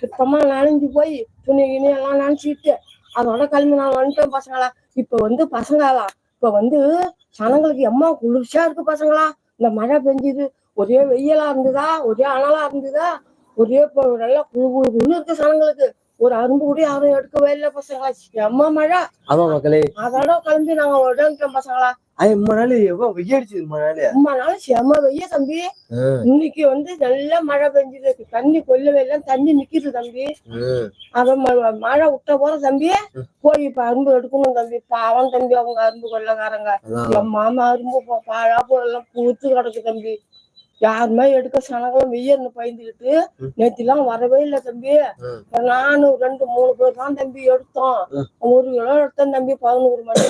சுத்தமா நனைஞ்சு போய் துணி கிணி எல்லாம் நினைச்சிட்டு அதோட கிளம்பி நான் வந்துட்டேன் பசங்களா. இப்ப வந்து பசங்களா இப்ப வந்து சனங்களுக்கு எம்மா குளிர்ச்சியா இருக்கு பசங்களா. இந்த மழை பெஞ்சுது ஒரே வெயிலா இருந்ததா ஒரே அனலா இருந்ததா? ஒரே நல்லா குழு குழு குழுன்னு இருக்கு சனங்களுக்கு. ஒரு அரும்பு கூட யாரும் எடுக்கவே இல்லை பசங்களா. எம்மா மழை? மக்களே. அதோட கிளம்பி நாங்க உடன்ட்டோம் பசங்களா. ஐய இம்மா நாள் எவ்வளவு வெய்ய அடிச்சது இம்மா நாள் அம்மா நாள் செம்ம வெய்ய தம்பி இன்னைக்கு வந்து நல்லா மழை பெஞ்சுது. தண்ணி கொல்லவே இல்லை. தண்ணி நிக்குது தம்பி. அவன் மழை விட்ட போற தம்பி போய் இப்ப அரும்பு எடுக்கணும் தம்பி. பாவம் தம்பி அவங்க அரும்பு கொள்ளக்காரங்க. என் மாமா அரும்பு பாழா போலாம் பூத்து கிடக்கு தம்பி. யாருமே எடுக்க சனங்களும் வெய்யன்னு பயந்துக்கிட்டு நேத்திலாம் வரவே இல்லை தம்பி. நானும் ரெண்டு மூணு பேர் தான் தம்பி எடுத்தோம். ஒரு கிலோ எடுத்தோம் தம்பி பதினோரு மணி.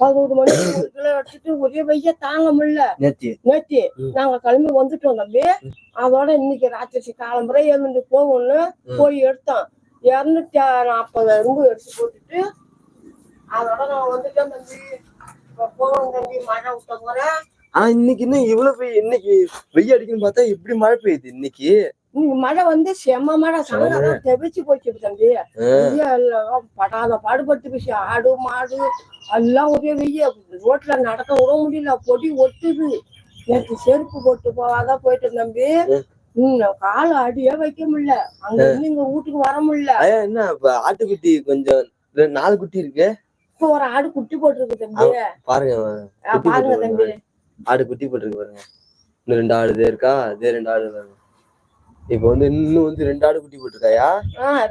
பதினோரு மணிக்கு ஒரு கிலோ எடுத்துட்டு ஒரே வெய்ய தாங்க முடியல. நேத்தி. நாங்க கிளம்பி வந்துட்டோம் தம்பி. அதோட இன்னைக்கு ராத்திரி காலம்புரை எழுந்து போகும்னு. போய் எடுத்தோம். இருநூத்தி நாற்பது அரும்பு எடுத்து போட்டுட்டு அதோட நான் வந்துட்டேன் தம்பி. போகணும் தம்பி மழை விட்ட போறேன். ஆனா இன்னைக்கு என்ன இவ்வளவு பெய்ய இன்னைக்கு வெய்ய அடிக்குன்னு பார்த்தா இப்படி மழை பெய்யுது இன்னைக்கு. மழை வந்து செம்ம மழை. சனங்கெல்லாம் தெவிச்சு போச்சு தம்பி. படாத பாடுபட்டு போச்சு. ஆடு மாடு எல்லாம் ஒரே வெய்ய ரோட்ல நடக்க விட முடியல. பொடி ஒட்டுது. நேற்று செருப்பு போட்டு போவாதான் போயிட்டு தம்பி. கால அடியே வைக்க முடியல. அங்க இருந்து இங்க வீட்டுக்கு வர முடியல. என்ன ஆட்டுக்குட்டி கொஞ்சம் நாலு குட்டி இருக்கு? இப்ப ஒரு ஆடு குட்டி போட்டிருக்கு தம்பி. பாருங்க பாருங்க தம்பி. ஆடு. குட்டி போட்டிருக்கு பாருங்க. இன்னும் ரெண்டு ஆடு இதே இருக்கா? இதே ரெண்டு ஆடு பாருங்க. இப்ப வந்து இன்னும் வந்து ரெண்டு ஆடு குட்டி போட்டிருக்காயா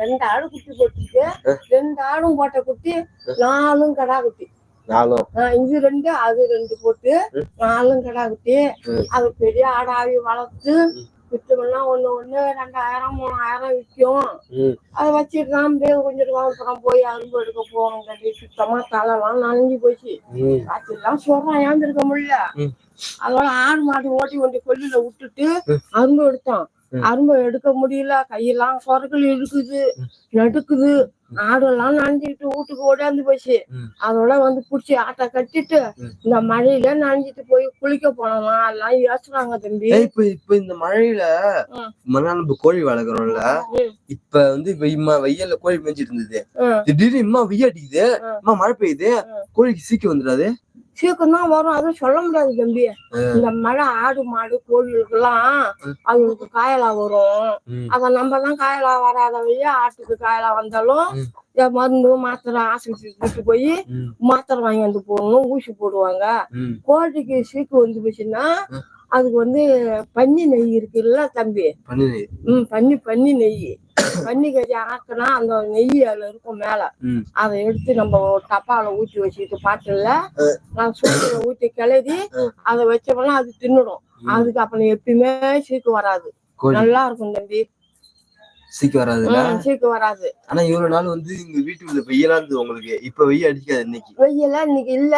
ரெண்டு ஆடு குட்டி போட்டிருக்கு ரெண்டு ஆடும் போட்ட குட்டி நாலும் கடா குட்டி நாலும் இது ரெண்டு அது ரெண்டு போட்டு நாலும் கடா குட்டி. அது பெரிய ஆடாவி வளர்த்து. வித்தோம்னா ஒண்ணு ஒண்ணு ரெண்டாயிரம் மூணாயிரம் விற்கும். அதை வச்சுட்டு தான் அப்படியே கொஞ்சம் அப்புறம் போய் அரும்பு எடுக்க போகணும் கட்டி சுத்தமா தலைலாம் நனைஞ்சு போச்சு ம். அதெல்லாம் சொல்றான் ஏந்திருக்க முடியல. அதோட ஆடு மாடு ஓட்டி கொண்டு கொல்லில விட்டுட்டு. அரும்பு எடுத்தோம் ம். அரும்பு எடுக்க முடியல கையெல்லாம் சொரக்கள் இழுக்குது நடுக்குது ஆடெல்லாம் நனைஞ்சுக்கிட்டு வீட்டுக்கு ஓடியாந்து போச்சு. அதோட வந்து புடிச்சு ஆட்டை கட்டிட்டு. இந்த மழையில நனைஞ்சிட்டு போய் குளிக்க போனோமா எல்லாம் யோசிச்சாங்க தம்பி இப்ப இப்ப இந்த மழையில நம்ம கோழி வளர்க்குறோம்ல. இப்ப வந்து இம்மா வெயில்ல கோழி மேய்ஞ்சிட்டு இருந்தது. திடீர்னு இம்மா வெய்ய அடிக்குது ம். அம்மா மழை பெய்யுது. கோழிக்கு சீக்கிரம் வந்துடாது சீக்கிரம் தான் வரும் அதுவும் சொல்ல முடியாது தம்பி இந்த மழை ஆடு மாடு கோழிகளுக்கெல்லாம். அவங்களுக்கு காயலா வரும். அத நம்ம தான் காயலா வராத வழியா ஆட்டுக்கு காயலா வந்தாலும் மருந்து மாத்திரை ஆஸ்பத்திரிக்கு போய் ம். மாத்திரை வாங்கி வந்து போடணும் ஊசி போடுவாங்க. கோழிக்கு சீக்கு வந்து போச்சுன்னா. அதுக்கு வந்து பன்னி நெய் இருக்குல்ல தம்பி? ம் பன்னி பன்னி நெய். பன்னி கறி ஆக்கினா அந்த நெய் அதுல இருக்கும் மேல. அதை எடுத்து நம்ம டப்பால ஊத்தி வச்சுக்கிட்டு பாட்டுல நான் சூத்துல ஊத்தி கிளறி. அதை வச்சோம்னா அது தின்னுடும். அதுக்கு அப்புறம் எப்பயுமே சீக்கு வராது. நல்லா இருக்கும் தம்பி. சீக்கிரம் வராதுல்ல ம், சீக்கு வராது. ஆனா இவ்வளவு நாள் வந்து இங்க வீட்டுக்குள்ள வெயிலா இருந்தது உங்களுக்கு. இப்ப வெயில் அடிக்காது இன்னைக்கு. வெயில இன்னைக்கு இல்ல.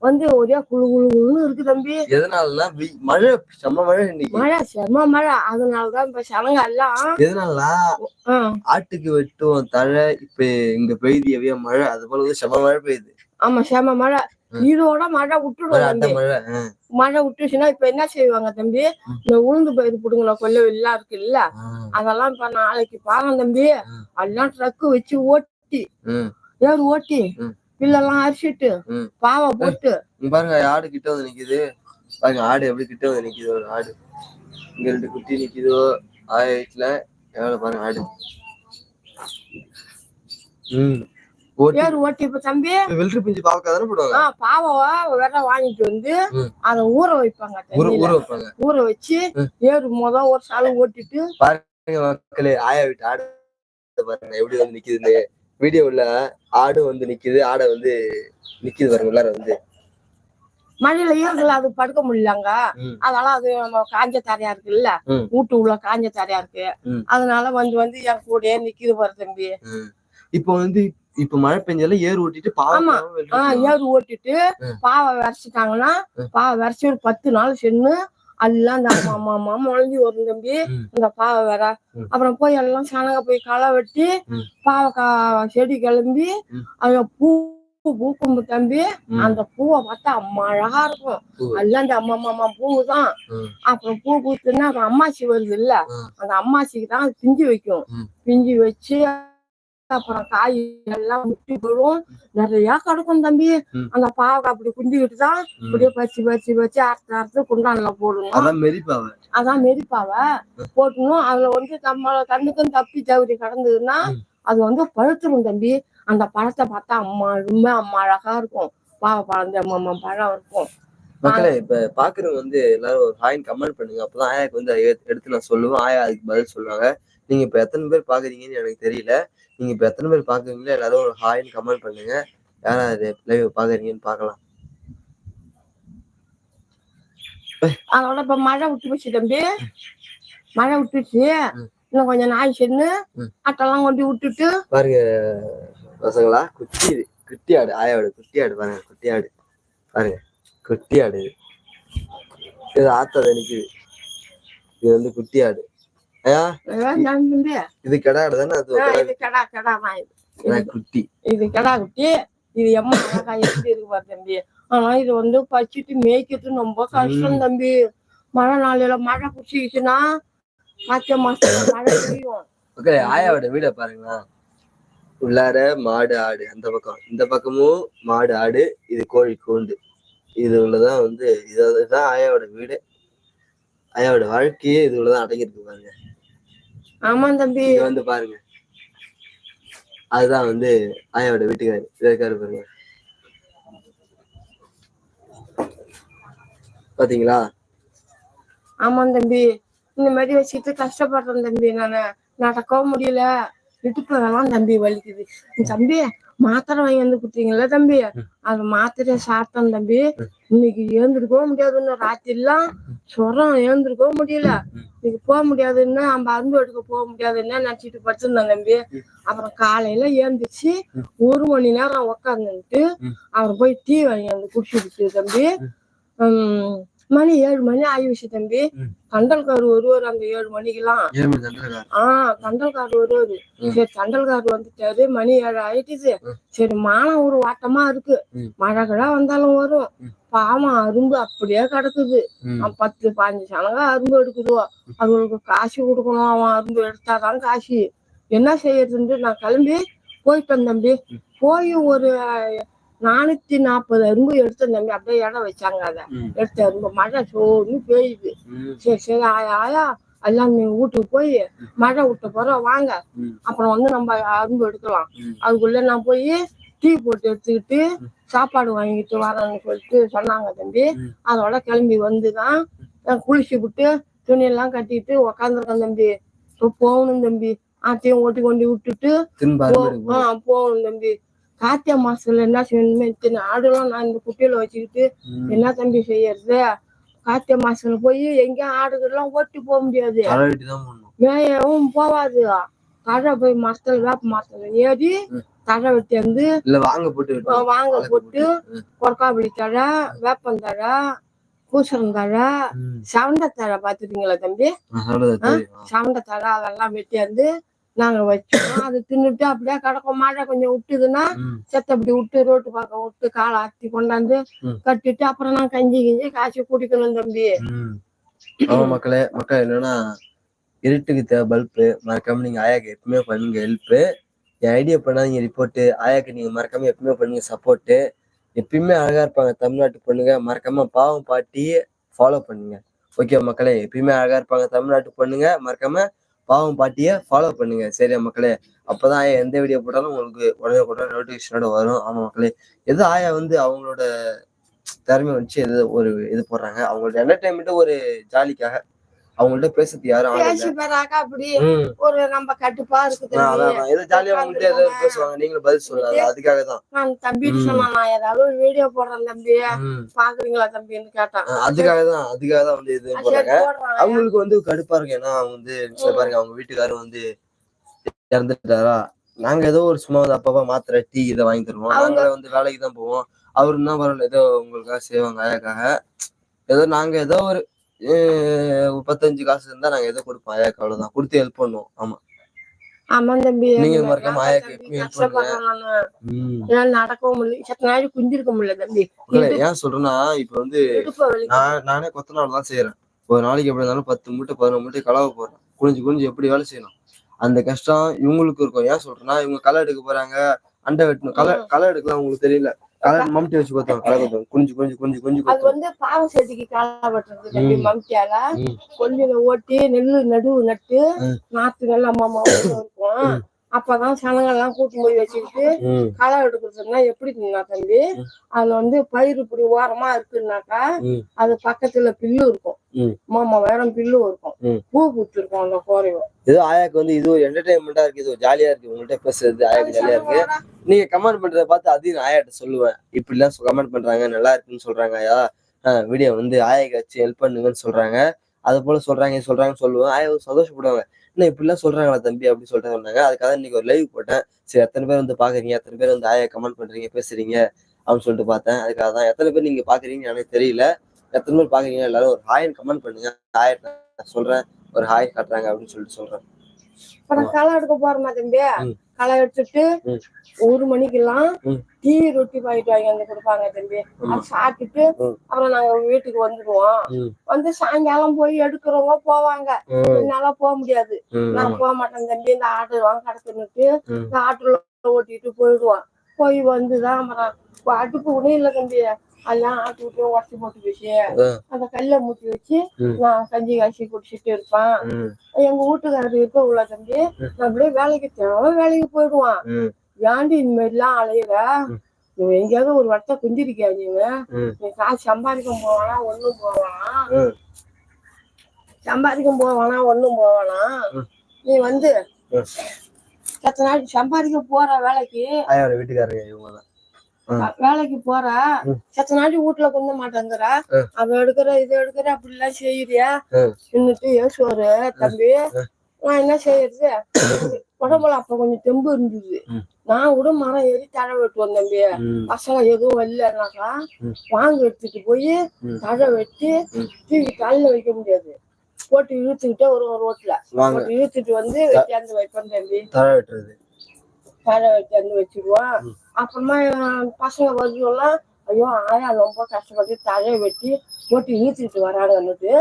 வந்து ஒரே குழு குழு குழுன்னு இருக்கு தம்பி. எதனாலனா மழை செம்ம மழை இன்னைக்கு. மழை செம்ம மழை. அதனாலதான் இப்ப சனங்க எல்லாம் எதனாலனா ஆ, ஆட்டுக்கு வெட்டும் தழை இப்ப இங்க பெய்யுது எவையா மழை. அது போல வந்து செம்ம மழை பெய்யுது. ஆமா செம்ம மழை. இதோட மழை விட்டுடும் மழை விட்டுச்சுன்னா இப்ப என்ன செய்வாங்க தம்பி. இந்த உளுந்து பயிர் புடுங்கள கொல்ல எல்லாம் இருக்குல்ல ஆ, அதெல்லாம் இப்ப நாளைக்கு பாருங்க தம்பி. ம். எல்லாம் ட்ரக்கு வச்சு ஓட்டி. ம். ஏறு ஓட்டி. பில்லெல்லாம் அரிச்சிட்டு ம். பாவை போட்டு. இங்க பாருங்க ஆடு கிட்ட வந்து நிக்குது. பாருங்க ஆடு எப்படி கிட்ட வந்து நிக்குது ஒரு ஆடு. இங்க ரெண்டு குட்டி நிக்குதோ. ஆய வீட்டுல எவ்வளவு பாருங்க ஆடு. ம். ஏறு ஓட்டி இப்ப தம்பி. வெள்ளரி பிஞ்சு பாவக்காய் தானே போடுவாங்க? வாங்கிட்டு வந்து. அதை ஊற வைப்பாங்க ஊற வைப்பாங்க. ஊற வச்சு. ஏறு முத ஒரு சாலை ஓட்டிட்டு மக்களே ஆயா வீட்டு ஆடு பாருங்க எப்படி வந்து நிக்குதுன்னு வீடியோவுல ஆடு வந்து நிக்குது ஆடை வந்து நிக்குது பாருங்க உள்ளார வந்து மழையில ஈரத்துல அது படுக்க முடியலங்க. அதனால அது நம்ம காஞ்ச தரையா இருக்குல்ல. வீட்டு உள்ள காஞ்ச தரையா இருக்கு. அதனால வந்து வந்து என் கூடயே நிக்குது பாரு தம்பி இப்போ வந்து இப்ப மழை பெஞ்சால ஏர் ஓட்டிட்டு வெள்ளரி ஏறு ஓட்டிட்டு. பாவை விரைச்சிட்டாங்கன்னா. பாவை விரைச்சி ஒரு பத்து நாள் சென்னு எல்லாம் அந்த அம்மா அம்மா அம்மா முளைஞ்சி வரும் தம்பி ம். இந்த பாவை வேற. அப்புறம் போய் எல்லாம் சனங்க போய் களை வெட்டி. பாவக்காய் செடி கிளம்பி. அத பூ பூக்கும் தம்பி. அந்த பூவை பார்த்தா அம்மா அழகா இருக்கும் பூ. எல்லாம் அந்த அம்மா அம்மா பூவு தான் ம். அப்புறம் பூ பூத்துன்னா அம்மாச்சி வருது இல்ல. அந்த அம்மாச்சிக்கு தான் பிஞ்சு வைக்கும். பிஞ்சு வச்சு அப்புறம் காய் எல்லாம் முட்டி போடும். நிறைய கிடக்கும் தம்பி. அந்த பாவக்காய் அப்படி தான் ம். அப்படியே பறிச்சு பறிச்சு வச்சு அறுத்து அறுத்து குண்டான்ல போடணும். அதான் மெரிப்பாவ அதான் மெரிப்பாவ போட்டணும். அதுல வந்து நம்ம கண்ணுக்கும் தப்பி தவறி கிடந்ததுன்னா. அது வந்து பழுத்துரும் தம்பி. அந்த பழத்தை பார்த்தா அம்மா ரொம்ப அம்மா அழகா இருக்கும். பாவ பழம் அம்மா அம்மா பழம் இருக்கும். மக்களே இப்ப பாக்குறவங்க வந்து எல்லாரும் ஒரு ஹாயின் கமெண்ட் பண்ணுங்க. அப்பதான் ஆயாக்கு வந்து எடுத்து நான் சொல்லுவேன். ஆயா அதுக்கு பதில் சொல்லுவாங்க. நீங்க இப்ப எத்தனை பேர் பாக்குறீங்கன்னு எனக்கு தெரியல. நீங்க இப்ப எத்தனை பேர் பாக்குறீங்களோ எல்லாரும் ஒரு ஹாயின் கமெண்ட் பண்ணுங்க. யாரா அது லைவ் பாக்குறீங்கன்னு பாக்கலாம். அதோட இப்ப மழை விட்டு போச்சு தம்பி. மழை விட்டுச்சு. இன்னும் கொஞ்சம் நாய் சென்னு ம். அட்டெல்லாம் கொண்டு விட்டுட்டு. பாருங்க பசங்களா குட்டி இது. குட்டி ஆடு ஆயாவோட குட்டி ஆடு பாருங்க குட்டி ஆடு. பாருங்க குட்டி ஆடு இது. இது ஆத்தாத நிக்குது இது வந்து குட்டி ஆடு. இது கிடா தானே அது இது கடா கடா குட்டி இது கடா குட்டி இது எம்மா எப்படி இருக்கு பாரு தம்பி ஆனா இது வந்து பச்சிட்டு மேய்க்கிறது ரொம்ப கஷ்டம் தம்பி மழை நாளையில மழை பிடிச்சிக்கிச்சுன்னா காய்ச்ச மாசத்துல மழை பெய்யும் ஓகே ஆயாவோட வீட பாருங்களா உள்ளார மாடு ஆடு அந்த பக்கம் இந்த பக்கமும் மாடு ஆடு இது கோழி கூண்டு இது உள்ளதான் வந்து இதுதான் ஆயாவோட வீடு ஆயாவோட வாழ்க்கையே இது உள்ளதான் அடங்கியிருக்கு பாருங்க ஆமா தம்பி. வந்து பாருங்க. அதுதான் வந்து ஆயாவோட வீட்டுக்காரு. இருக்காரு பாருங்க. பாத்தீங்களா? ஆமா தம்பி. இந்த மாதிரி வச்சுட்டு கஷ்டப்படுறேன் தம்பி. நானு நடக்கவும் முடியல. இடுப்புலாம் தம்பி வலிக்குது. தம்பி மாத்திரை வாங்கி வந்து கொடுத்தீங்கல்ல தம்பி? அது மாத்திரையை சாப்பிட்டேன் தம்பி. இன்னைக்கு ஏந்திருக்கவும் முடியாதுன்னு ராத்திரிலாம் சொரம் ஏந்திருக்கவும் முடியல. இன்னைக்கு போக முடியாதுன்னு நம்ம அருந்து எடுக்க போக முடியாதுன்னு நினைச்சிட்டு படுத்திருந்தேன் தம்பி. அப்புறம் காலையில ஏந்திரிச்சு ஒரு மணி நேரம் உக்காந்துட்டு ம். அவர் போய் டீ வாங்கி வந்து குடிச்சுட்டு தம்பி. மணி ஏழு மணி ஆயிடுச்சு தம்பி. கண்டல்கார் வருவார் அந்த ஏழு மணிக்கெல்லாம். ஆஹ் கண்டல்கார் வருவாரு. ம். சரி கண்டல்கார் வந்துட்டாரு. மணி ஏழு ஆயிட்டுது ம். சரி மானம் ஒரு வாட்டமா இருக்கு. மழை கிழ வந்தாலும் வரும். பாவம் அரும்பு அப்படியே கிடக்குது. பத்து பாஞ்சு சனங்க அரும்பு எடுக்குதோ. அவங்களுக்கு காசு கொடுக்கணும். அவன் அரும்பு எடுத்தாதான் காசு. என்ன செய்யறதுன்னு நான் கிளம்பி போயிட்டேன் தம்பி. போய் ஒரு நானூத்தி நாற்பது அரும்பு எடுத்தேன் தம்பி அப்படியே இடம் வச்சாங்க அதை. எடுத்த அரும்பு மழை சோன்னு பெய்யுது. சரி சரி ஆயா ஆயா எல்லாம் நீங்க வீட்டுக்கு போய் மழை விட்ட போறோம் வாங்க. அப்புறம் வந்து நம்ம அரும்பு எடுக்கலாம். அதுக்குள்ள நான் போய் டீ போட்டு எடுத்துக்கிட்டு சாப்பாடு வாங்கிட்டு வரேன்னு சொல்லிட்டு சொன்னாங்க தம்பி. அதோட கிளம்பி வந்துதான் குளிச்சு விட்டு துணியெல்லாம் கட்டிட்டு உக்காந்துருக்கேன் தம்பி. போகணும் தம்பி. ஆத்தையும் ஓட்டி கொண்டு விட்டுட்டு போகணும் தம்பி. கார்த்திகை மாசத்துல என்ன செய்யணுமே இத்தனை ஆடுலாம் நான் இந்த குட்டியில வச்சுக்கிட்டு. என்ன தம்பி செய்யறது கார்த்திகை மாசத்துல போய் எங்கேயும் ஆடுகள்லாம் ஓட்டி போக முடியாது மேயவும் போவாது கடை போய் மரத்துல வேப்ப மரத்துல ஏறி. தழை வெட்டி வந்து வாங்க போட்டு. வாங்க போட்டு ம். கொரக்காபடி தழை வேப்பந்தழை பூசணந்தழை ம். சவண்டத்தழை பாத்துட்டீங்களா தம்பி தெரியும். சவண்டத்தழை அதெல்லாம் வெட்டி வந்து நாங்க வச்சோம் அது தின்னுட்டு அப்படியே கிடக்கும். மழை கொஞ்சம் விட்டுதுன்னா. செத்த அப்படி விட்டு ரோட்டு பக்கம் விட்டு காலை அத்தி கொண்டாந்து. கட்டிட்டு அப்புறம் நான் கஞ்சி கிஞ்சி காய்ச்சி குடிக்கணும் தம்பி. ஆமா மக்களே மக்கள் என்னன்னா இருட்டுக்கு தேவை பல்பு மறக்காம நீங்க ஆயாக்கு எப்பவுமே பண்ணுங்க ஹெல்ப் என் ஐடியா பண்ணாதீங்க ரிப்போர்ட் ஆயாக்கு நீங்க மறக்காம எப்பவுமே பண்ணுங்க சப்போர்ட் எப்பயுமே அழகா இருப்பாங்க தமிழ்நாட்டு பொண்ணுங்க. மறக்காம பாவம் பாட்டி ஃபாலோ பண்ணுங்க. ஓகே மக்களே? எப்பயுமே அழகா இருப்பாங்க தமிழ்நாட்டு பொண்ணுங்க. மறக்காம பாவம் பாட்டியை ஃபாலோ பண்ணுங்க. சரியா மக்களே அப்பதான் ஆயா எந்த வீடியோ போட்டாலும் உங்களுக்கு உடனே உடனே நோட்டிபிகேஷனோட வரும். ஆமா மக்களே எது ஆயா வந்து அவங்களோட திறமை வச்சு எது ஒரு இது போடுறாங்க. அவங்களோட என்டர்டைன்மெண்ட் ஒரு ஜாலிக்காக அவங்கள்ட்ட பேசுறது யாரும் அப்படி. ஒரு நம்ம கட்டுப்பா இருக்கு ஆ, அதான், தம்பி அதான். ஏதோ ஜாலியா அவங்கள்ட்ட ஏதோ பேசுவாங்க நீங்களும் பதில் சொல்லலாம் அதுக்காக தான். நான் தம்பிட்டு ம். சொன்னா நான் ஏதாவது ஒரு வீடியோ போடுறேன் தம்பி. பாக்குறீங்களா தம்பின்னு கேட்டான். அதுக்காக தான் அதுக்காக தான் வந்து இது போடுறாங்க. அவங்களுக்கு வந்து கடுப்பா இருக்கு ஏன்னா அவங்க வந்து பாருங்க அவங்க வீட்டுக்காரர் வந்து இறந்துட்டாரா? நாங்க ஏதோ ஒரு சும்மா வந்து அப்பப்ப மாத்திரை டீ இதை வாங்கி தருவோம். நாங்க வந்து வேலைக்கு தான் போவோம். அவரு என்ன பரவாயில்ல ஏதோ உங்களுக்காக செய்வாங்க ஆயாக்காக ஏதோ நாங்க ஏதோ ஒரு பத்தஞ்சு காசு இருந்தா நாங்க ஏதோ கொடுப்போம். ஆயாக்கு அவ்வளவுதான். கொடுத்து ஹெல்ப் பண்ணுவோம். ஆமா. ஆமா தம்பி. நீங்க மறக்காம ஆயாக்கு help பண்ணுங்க. நடக்கவும் முடியல. சத்த நாள் குஞ்சிருக்க முடியல தம்பி. ஏன் சொல்றேன்னா இப்ப வந்து நான் நானே கொத்தனார் தான் செய்யறேன் ஒரு நாளைக்கு எப்படி இருந்தாலும் பத்து மூட்டை பதினொரு மூட்டை கலவை போடுறேன். குனிஞ்சு குனிஞ்சு எப்படி வேலை செய்யணும். அந்த கஷ்டம் இவங்களுக்கு இருக்கும். ஏன் சொல்றேன்னா இவங்க களை எடுக்க போறாங்க. அண்டை வெட்டணும். களை களை எடுக்கலாம் உங்களுக்கு தெரியல. மம்டி வச்சு கொத்துவாங்க களை கொத்துவாங்க குனிஞ்சு குனிஞ்சு குனிஞ்சு குனிஞ்சு அது கொத்துவாங்க வந்து பாவ செடிக்கு காலை வெட்டுறது தம்பி ம். மம்டியால ம். கொல்லில ஓட்டி நெல்லு நடுவு நட்டு. நாத்து நல்லா அம்மா இருக்கும் ம். அப்பதான் சனங்கள்லாம் கூட்டு போய் வச்சுக்கிட்டு களை எடுக்கிறதுனா எப்படின்னா தம்பி. அதுல வந்து பயிர் இப்படி ஓரமா இருக்குன்னாக்கா. அது பக்கத்துல பில்லு இருக்கும். மாமா வேற பில்லு இருக்கும். பூ பூத்து இருக்கும் அந்த கோரையும். ஏதோ ஆயாக்கு வந்து இது ஒரு என்டர்டைன்மெண்டா இருக்கு. இது ஒரு ஜாலியா இருக்கு. உங்கள்கிட்ட பேசுறது ஆயாக்கு ஜாலியா இருக்கு. நீங்க கமெண்ட் பண்றத பார்த்து அதையும் ஆயாட்ட சொல்லுவேன். இப்படி எல்லாம் கமெண்ட் பண்றாங்க. நல்லா இருக்குன்னு சொல்றாங்க ஆயா வீடியோ வந்து ஆயாக்கு வச்சு ஹெல்ப் பண்ணுங்கன்னு சொல்றாங்க. அது போல சொல்றாங்க சொல்றாங்கன்னு சொல்லுவேன். ஆயா சந்தோஷப்படுவாங்க. என்ன இப்படி எல்லாம் சொல்றாங்களா தம்பி? அப்படின்னு சொல்லிட்டு சொன்னாங்க. அதுக்காக இன்னைக்கு ஒரு லைவ் போட்டேன். சரி எத்தனை பேர் வந்து பாக்குறீங்க. எத்தனை பேர் வந்து ஆயா கமெண்ட் பண்றீங்க பேசுறீங்க அப்படின்னு சொல்லிட்டு பார்த்தேன். அதுக்காக தான் எத்தனை பேர் நீங்க பாக்குறீங்கன்னு எனக்கு தெரியல. எத்தனை பேர் பாக்குறீங்க எல்லாரும் ஒரு ஹாய் கமெண்ட் பண்ணுங்க. ஹாய் நான் சொல்றேன். ஒரு ஹாய் காட்டுறாங்க அப்படின்னு சொல்லிட்டு சொல்றேன். நான் களை எடுக்க போறேமா தம்பி. களை எடுத்துட்டு. ஒரு மணிக்கெல்லாம். டீ ரொட்டி பாக்கெட் வாங்கி வந்து கொடுப்பாங்க தம்பி. அது சாப்பிட்டுட்டு. அப்புறம் நாங்க வீட்டுக்கு வந்துடுவோம் ம். வந்து சாயங்காலம் போய் எடுக்கிறவங்க போவாங்க என்னால போக முடியாது நான். போக மாட்டேன் தம்பி இந்த ஆட்டோ வாங்க கடத்துனுட்டு. இந்த ஆட்டோல ஓட்டிட்டு போயிடுவான் போய் வந்துதான் அப்புறம் அடுப்பு கூட இல்ல தம்பி அதெல்லாம் ஆட்டு விட்டு உடச்சி போட்டு வச்சு. அந்த கல்ல மூட்டி வச்சு. நான் கஞ்சி காய்ச்சி குடிச்சிட்டு இருப்பேன் எங்க வீட்டுக்காரர் இருக்க உள்ள தம்பி. நான் அப்படியே வேலைக்கு தினமும் வேலைக்கு போயிடுவான் ஏன்டி இந்த மாதிரிலாம் அலையிற. நீ எங்கேயாவது ஒரு வருஷம் குந்திருக்கியா நீங்க. நீ காசு சம்பாதிக்க போவானா ஒண்ணும் போவானா. சம்பாதிக்க போவானா ஒண்ணும் போவானா. நீ வந்து ம். சத்த நாள் சம்பாதிக்க போற வேலைக்கு வீட்டுக்காரங்க வேலைக்கு போற. சத்த நாள் வீட்டுல கொண்டு மாட்டேங்கிற. அவ எடுக்கிற இது எடுக்கிற அப்படி எல்லாம் செய்யறியா ம். இன்னுட்டு ஏசுவாரு தம்பி நான் என்ன செய்யறது உடம்புல அப்ப கொஞ்சம் தெம்பு இருந்தது. நான் கூட மரம் ஏறி தழை வெட்டுவேன் தம்பி பசங்க எதுவும் வரலனாக்கா ம். வாங்க எடுத்துட்டு போய். தழை வெட்டி. தூக்கி தலையில வைக்க முடியாது போட்டு இழுத்துக்கிட்டே வருவோம் ரோட்ல வாங்க போட்டு இழுத்துட்டு வந்து வெட்டியாந்து வைப்பேன் தம்பி தர வெட்டுறது தழை வெட்டியாந்து வச்சிருவோம். அப்புறமா பசங்க வருவோம்லாம் ஐயோ ஆயா ரொம்ப கஷ்டப்பட்டு தழையை வெட்டி போட்டு இழுத்துட்டு வராங்கன்னுட்டு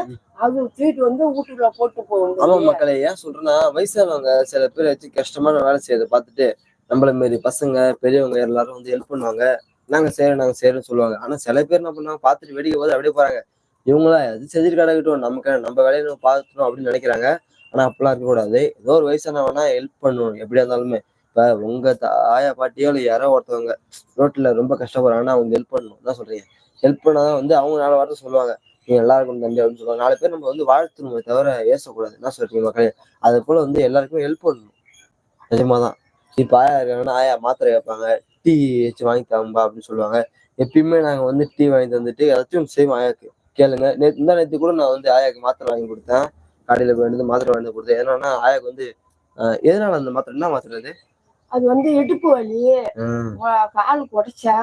அது தூக்கிட்டு வந்து வீட்டுக்குள்ள போட்டு போகும் ஆமா மக்களே ஏன் சொல்றேன்னா வயசானவங்க சில பேர் வச்சு கஷ்டமான வேலை செய்யறதை பார்த்துட்டு நம்மள மாரி பசங்க பெரியவங்க எல்லாரும் வந்து ஹெல்ப் பண்ணுவாங்க. நாங்க செய்யறோம் நாங்க செய்யறோம்னு சொல்லுவாங்க. ஆனா சில பேர் என்ன பண்ணுவாங்க பார்த்துட்டு வேடிக்கை போது அப்படியே போறாங்க. இவங்களா அது செஞ்சுட்டு கிடக்கட்டும் நமக்கு நம்ம வேலையை நம்ம பார்த்துட்டோம் அப்படின்னு நினைக்கிறாங்க. ஆனா அப்படிலாம் இருக்கக்கூடாது. ஏதோ ஒரு வயசானவனா ஹெல்ப் பண்ணணும் எப்படியா இருந்தாலுமே. இப்ப உங்க தா- ஆயா பாட்டியோ இல்லை யாரோ ஒருத்தவங்க ரோட்ல ரொம்ப கஷ்டப்படுறாங்கன்னா அவங்க ஹெல்ப் பண்ணணும். என்ன சொல்றீங்க. ஹெல்ப் பண்ணாதான் வந்து அவங்க நாலு வார்த்தை சொல்லுவாங்க. நீங்க நல்லா இருக்கும் தம்பி அப்படின்னு சொல்லுவாங்க. நாலு பேர் நம்ம வந்து வாழ்த்துணுமே தவிர ஏசக்கூடாது என்ன சொல்றீங்க மக்களே? அது போல வந்து எல்லாருக்கும் ஹெல்ப் பண்ணணும். நிஜமாதான். இப்போ ஆயா இருக்காங்கன்னா ஆயா மாத்திரை கேட்பாங்க. டீ வச்சு வாங்கி தாம்பா அப்படின்னு சொல்லுவாங்க. எப்பயுமே நாங்க வந்து டீ வாங்கி தந்துட்டு ஏதாச்சும் சேம் ஆயாக்கு கேளுங்க. நேற்று இந்த நேற்று கூட நான் வந்து ஆயாக்கு மாத்திரை வாங்கி கொடுத்தேன். கடையில் போய் வந்து மாத்திரை வாங்கி கொடுத்தேன். என்னன்னா ஆயாக்கு வந்து ஆஹ் எதனால அந்த மாத்திரை என்ன மாத்திரை அது? அது வந்து இடுப்பு வலி கால் குடைச்சா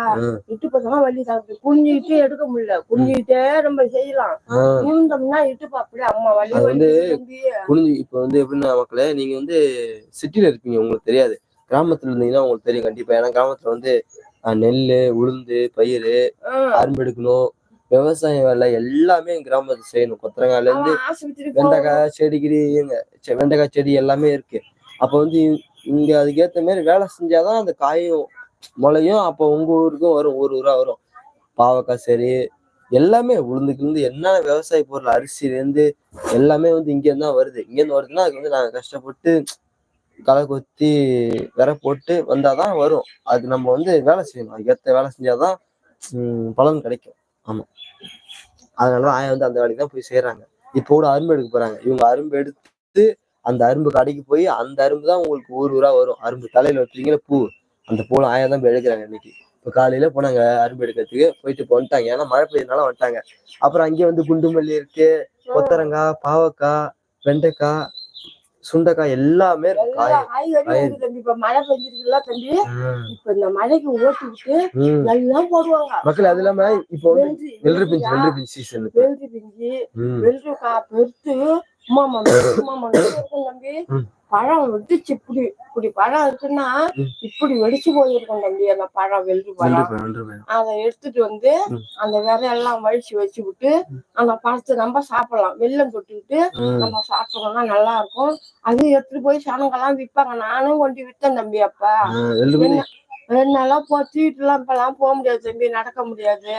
இடுப்பு தான் வலி தான் குனிஞ்சுக்கிட்டே எடுக்க முடியல குனிஞ்சுக்கிட்டே நம்ம செய்யலாம் ம். நிமிந்தோம்னா இடுப்பு அப்படியே அம்மா வலி வந்து. குனிஞ்சு இப்போ வந்து எப்படின்னா மக்களே நீங்க வந்து சிட்டில இருப்பீங்க உங்களுக்கு தெரியாது கிராமத்துல இருந்தீங்கன்னா உங்களுக்கு தெரியும் கண்டிப்பா ஏன்னா கிராமத்துல வந்து நெல்லு உளுந்து பயிர். அரும்பு எடுக்கணும் விவசாய வேலை எல்லாமே கிராமத்துல செய்யணும் கொத்தரங்காயில இருந்து. வெண்டைக்காய் செடி கிடி இந்த செ- வெண்டைக்காய் செடி எல்லாமே இருக்கு அப்போ வந்து இங்க அதுக்கேத்த மாதிரி வேலை செஞ்சாதான் அந்த காயும் முளையும் அப்போ உங்க ஊருக்கும் வரும் ஒரு ஊரா வரும். பாவக்காய் சரி எல்லாமே உளுந்துக்கிருந்து என்ன விவசாய பொருள் அரிசில இருந்து எல்லாமே வந்து இங்கேருந்து தான் வருது. இங்க இருந்து வருதுன்னா அதுக்கு வந்து நாங்க கஷ்டப்பட்டு களை கொத்தி விர போட்டு வந்தாதான் வரும். அது நம்ம வந்து வேலை செய்யணும். அதுக்கேற்ற வேலை செஞ்சாதான் பலன் கிடைக்கும். ஆமா. அதனாலதான் ஆயா வந்து அந்த வேலைக்கு தான் போய் செய்யறாங்க இப்போ கூட அரும்பு எடுக்க போறாங்க. இவங்க அரும்பு எடுத்து அந்த அரும்பு கடைக்கு போய் அந்த அரும்பு தான் உங்களுக்கு ஊர் ஊரா வரும். அரும்பு தலையில வச்சுருக்கீங்களா பூ. அந்த பூல ஆயா தான் எடுக்கிறாங்க இன்னைக்கு. இப்போ காலையில போனாங்க அரும்பு எடுக்கிறதுக்கு. போயிட்டு இப்போ வந்துட்டாங்க. ஏன்னா மழை பெய்யறதுனால வந்துட்டாங்க. அப்புறம் அங்கேயே வந்து குண்டுமல்லி இருக்கு. கொத்தரங்காய் பாவக்காய் வெண்டைக்காய் சுண்டைக்காய் எல்லாமே மக்கள் அது இல்லாம இப்போ வெள்ளரி வெள்ளரி பிஞ்சு வெள்ளரி பிஞ்சு சீசன் வெள்ளரி பிஞ்சு வெள்ளரிக்காய் பெருத்து தம்பி. பழம் வெடிச்சு இப்படி இப்படி பழம் இருக்குன்னா. இப்படி வெடிச்சு போயிருக்கும் தம்பி அந்த பழம் வெள்ளி பழம். அதை எடுத்துட்டு வந்து. அந்த விதை எல்லாம் வழிச்சு வச்சு விட்டு அந்த பழத்தை நம்ம சாப்பிடலாம். வெல்லம் தொட்டுக்கிட்டு. நம்ம சாப்பிட்டோம்னா நல்லா இருக்கும் அது எடுத்துட்டு போய் சனங்கெல்லாம் விற்பாங்க. நானும் கொண்டு வித்தேன் தம்பி அப்ப. ஆ, வெள்ளரி பிஞ்சு என்ன- ரெண்டு நாளா போ தீட்டுலாம் இப்பெல்லாம் போக முடியாது தம்பி நடக்க முடியாது.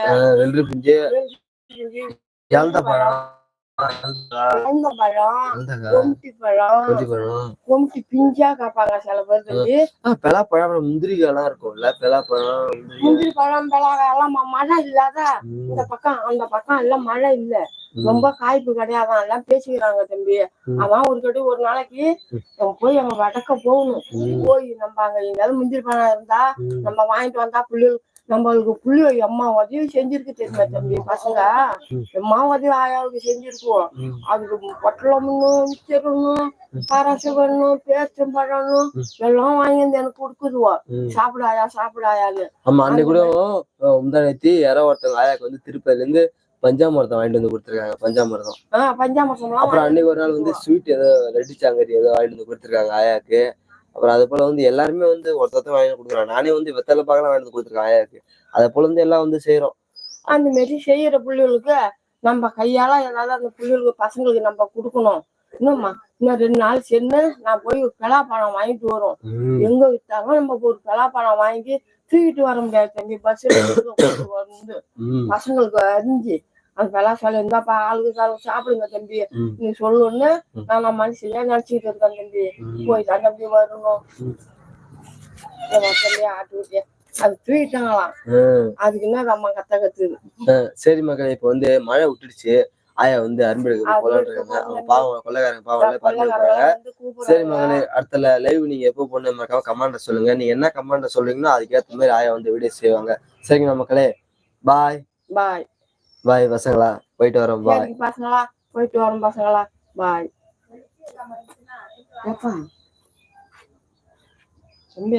பலாப்பழம் அப்புறம் முந்திரிக்காய்லாம் இருக்கும்ல பலாப்பழம் முந்திரி பழம் பழம் எல்லாம் ம- மழை இல்லாத இந்த பக்கம் அந்த பக்கம் எல்லாம் மழை இல்ல. ரொம்ப காய்ப்பு கிடையாதான் எல்லாம் பேசிக்கிறாங்க தம்பி. அதான் ஒரு கடி ஒரு நாளைக்கு நம்ம போய் அங்க வடக்க போகணும். போய் நம்ம அங்க எங்கேயாவது முந்திரி பழம் இருந்தா. நம்ம வாங்கிட்டு வந்தா புள்ளி நம்மளுக்கு புள்ளி அம்மா உதவி செஞ்சிருக்கு தெரியுமா தம்பி? பசங்க. ம். அம்மா உதவி ஆயாவுக்கு செஞ்சிருக்கோம். அதுக்கு பொட்டலமும் மிச்சரும் பரசுவனும் பேச்சும் பழனும் எல்லாம் வாங்கி எனக்கு கொடுக்குதுவோ. சாப்பிடாயா சாப்பிடாயான்னு. ஆமா அன்னைக்கு கூட முந்தானத்தி யாரோ ஒருத்தவங்க ஆயாக்கு வந்து திருப்பதில இருந்து பஞ்சாமிரதம் வாங்கிட்டு வந்து கொடுத்துருக்காங்க பஞ்சாமிரதம். ஆஹ் பஞ்சாமசம்லாம் அப்புறம் அன்னைக்கு ஒரு நாள் வந்து ஸ்வீட் ஏதோ லட்டு சாங்கரி ஏதோ வாங்கிட்டு வந்து கொடுத்துருக்காங்க ஆயாக்கு. அப்புறம் அது போல வந்து எல்லாருமே வந்து ஒருத்தர் வாங்கி கொடுக்குறாங்க. நானே வந்து வெத்தலை பாக்கலாம் வந்து கொடுத்துருக்கேன் ஆயாக்கு அதை போல வந்து எல்லாம் வந்து செய்யறோம் அந்த மாதிரி செய்யற பிள்ளைகளுக்கு நம்ம கையால ஏதாவது அந்த பிள்ளைகளுக்கு பசங்களுக்கு நம்ம கொடுக்கணும். இன்னும்மா இன்னும் ரெண்டு நாள் சென்று நான் போய் ஒரு பலாப்பழம் வாங்கிட்டு வரோம் எங்க வித்தாலும் நம்ம ஒரு பலாப்பழம் வாங்கி தூக்கிட்டு வர முடியாது தம்பி. பஸ்ல வந்து பசங்களுக்கு அறிஞ்சு அந்த பலாசாலை இருந்தாப்பா ஆளுக்கு காலம் சாப்பிடுங்க தம்பி. நீ சொல்லணும்னு ம். நான் மனசுலயே நினைச்சிட்டு இருக்கேன் தம்பி. போய் தான் தம்பி வரணும். ஆட்டு அது தூக்கிட்டாங்களாம். அதுக்கு என்ன நம்ம கத்த கத்துது? சரி மக்களே இப்ப வந்து மழை விட்டுடுச்சு. ஆயா வந்து அன்பெடுக்க போலான்னு இருக்காங்க அவங்க பாவம் கொள்ளைக்காரங்க பாவம் பண்ணி கொள்ளைக்காரங்க வந்து சரி மகளே அடுத்த லைவ் நீங்க எப்போ போன மறக்காம சொல்லுங்க. நீங்க என்ன கமெண்ட்ல சொல்றீங்களோ அதுக்கேற்ற மாதிரி ஆயா வந்து வீடியோ செய்வாங்க. சரிங்களா மக்களே? பாய் பாய் பாய் பசங்களா போயிட்டு வரோம் பாய் சரி பசங்களா போயிட்டு வரோம் பசங்களா பாய் எப்பா தம்பி